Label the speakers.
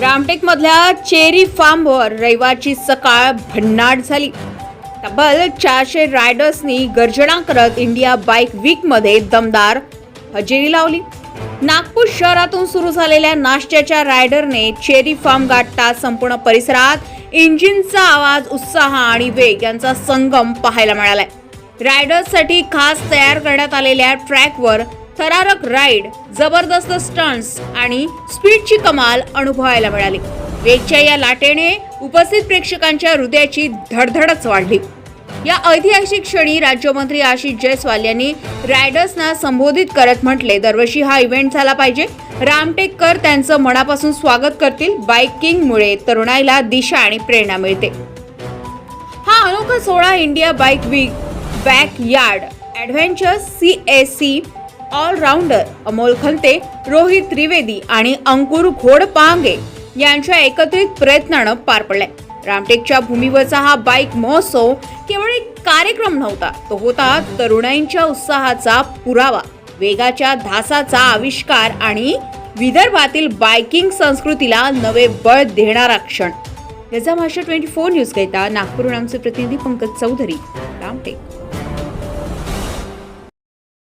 Speaker 1: रामटेकमधल्या cherry फार्मवर रविवारची सकाळ भन्नाट झाली. तब्बल चारशे रायडर्सनी गर्जना करत इंडिया बाईक वीकमध्ये दमदार हजेरी लावली. नागपूर शहरातून सुरू झालेल्या नाश्त्याच्या रायडरने चेरी फार्म गाठता संपूर्ण परिसरात इंजिनचा आवाज उत्साह आणि वेग यांचा संगम पाहायला मिळालाय. रायडर्ससाठी खास तयार करण्यात आलेल्या ट्रॅकवर थरारक राईड जबरदस्त स्टंट्स आणि स्पीडची कमाल अनुभवायला मिळाली. वेगच्या या लाटेने उपस्थित प्रेक्षकांच्या हृदयाची धडधडच वाढली. या ऐतिहासिक क्षणी राज्यमंत्री आशिष जयस्वाल यांनी रायडर्सना संबोधित करत म्हटले दरवर्षी हा इव्हेंट झाला पाहिजे. रामटेककर त्यांचं मनापासून स्वागत करतील. बाईकिंगमुळे तरुणाईला दिशा आणि प्रेरणा मिळते. हा अनोखा सोहळा India bike week backyard adventure C S C allrounder Amol Khante Rohit Trivedi आणि अंकुर घोडपांगे यांच्या एकत्रित प्रयत्नानं पार पडलाय. रामटेकच्या भूमीवरचा हा बाईक महोत्सव केवळ एक कार्यक्रम नव्हता तो होता तरुणाईंच्या उत्साहाचा पुरावा वेगाच्या धासाचा आविष्कार आणि विदर्भातील बायकिंग संस्कृतीला नवे बळ देणारा क्षण. याचा भाषा ट्वेंटी फोर न्यूज घेता नागपूरहून आमचे प्रतिनिधी पंकज चौधरी रामटेक.